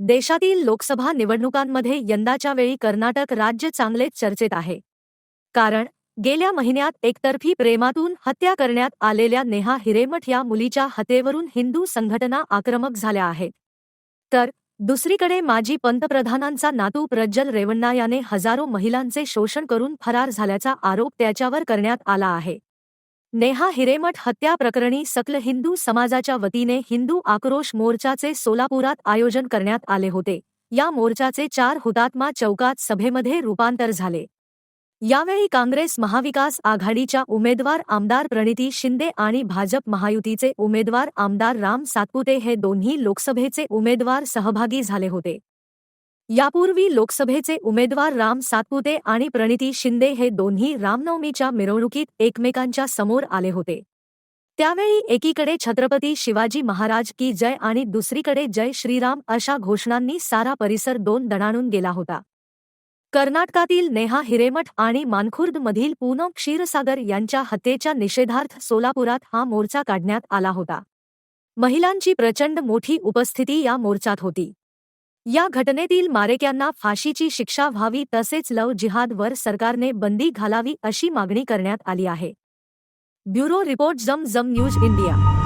देशातील लोकसभा निवडणुकांमध्ये यंदाच्या वेळी कर्नाटक राज्य चांगलेच चर्चेत आहे. कारण गेल्या महिन्यात एकतर्फी प्रेमातून हत्या करण्यात आलेल्या नेहा हिरेमठ या मुलीच्या हत्येवरून हिंदू संघटना आक्रमक झाल्या आहेत. तर दुसरीकडे माजी पंतप्रधानांचा नातू प्रज्जल रेवण्णा याने हजारो महिलांचे शोषण करून फरार झाल्याचा आरोप त्याच्यावर करण्यात आला आहे. नेहा हिरेमठ हत्या प्रकरणी सकल हिंदू समाजाच्या वतीने हिंदू आक्रोश मोर्चाचे सोलापुरात आयोजन करण्यात आले होते. या मोर्चाचे चार हुतात्मा चौकात सभेमध्ये रूपांतर झाले. यावेळी काँग्रेस महाविकास आघाडीच्या उमेदवार आमदार प्रणिती शिंदे आणि भाजप महायुतीचे उमेदवार आमदार राम सातपुते हे दोन्ही लोकसभेचे उमेदवार सहभागी झाले होते. यापूर्वी लोकसभेचे उमेदवार राम सातपुते आणि प्रणिती शिंदे हे दोन्ही रामनवमीच्या मिरवणुकीत एकमेकांच्या समोर आले होते. त्यावेळी एकीकडे छत्रपती शिवाजी महाराज की जय आणि दुसरीकडे जय श्रीराम अशा घोषणांनी सारा परिसर दोन दणाणून गेला होता. कर्नाटकातील नेहा हिरेमठ आणि मानखुर्दमधील पूनम क्षीरसागर यांच्या हत्येच्या निषेधार्थ सोलापुरात हा मोर्चा काढण्यात आला होता. महिलांची प्रचंड मोठी उपस्थिती या मोर्चात होती. या घटनेतील मारेक्यांना फाशीची शिक्षा व्हावी तसेच लव जिहादवर सरकारने बंदी घालावी अशी मागणी करण्यात आली आहे. ब्युरो रिपोर्ट जम जम न्यूज इंडिया.